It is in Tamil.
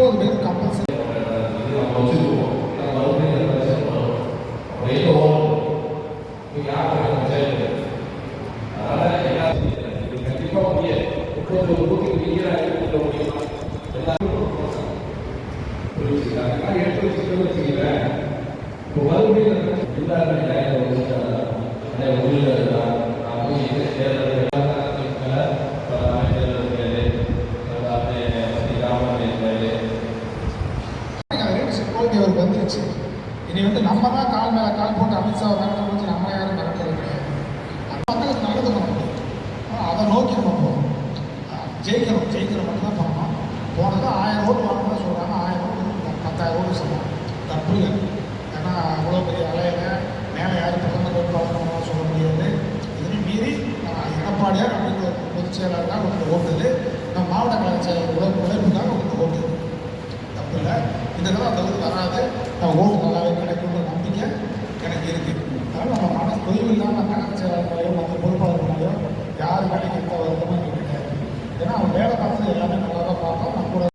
முப்பது பேர் கம்பல்சரி இது நம்ம வச்சுருக்கோம் கோரிக்கை அவருக்கு வந்துருச்சு. இனி வந்து நம்ம தான் கால் மேலே கால் போட்டு அமித்ஷாவை மிரட்ட முடிச்சு நம்ம யாரும் மிரட்டுறது கிடையாது அந்த மக்களுக்கு நல்லது பண்ண முடியும் அதை நோக்கி நம்ம போகணும் ஆ, ஜெயிக்கணும் ஜெயிக்கணும் மட்டும்தான் பண்ணணும். போனது ஆயிரம் ஓட்டு வாங்கணும்னு சொல்கிறாங்க ஆயிரம் ஓட்டு பத்தாயிரம் ஓட்டு சொல்லலாம் தப்பு இல்லை ஏன்னா அவ்வளோ பெரிய அலையில மேலே யாரும் பிரதமர் வேட்பாளர் சொல்ல முடியாது. இதனையும் மீறி எடப்பாடியார் அப்படிங்கிற பொதுச் செயலாளர் உங்களுக்கு ஓட்டுது. நம்ம மாவட்ட இந்த தடவை அந்த இது வராது நம்ம ஓட்டு நல்லாவே கிடைக்கும்ன்ற நம்பிக்கை எனக்கு இருக்குது அதனால் நம்ம மன தொய்வு இல்லாமல் நகர செயலாளர்களையோ மற்ற பொறுப்பாளர்களையோ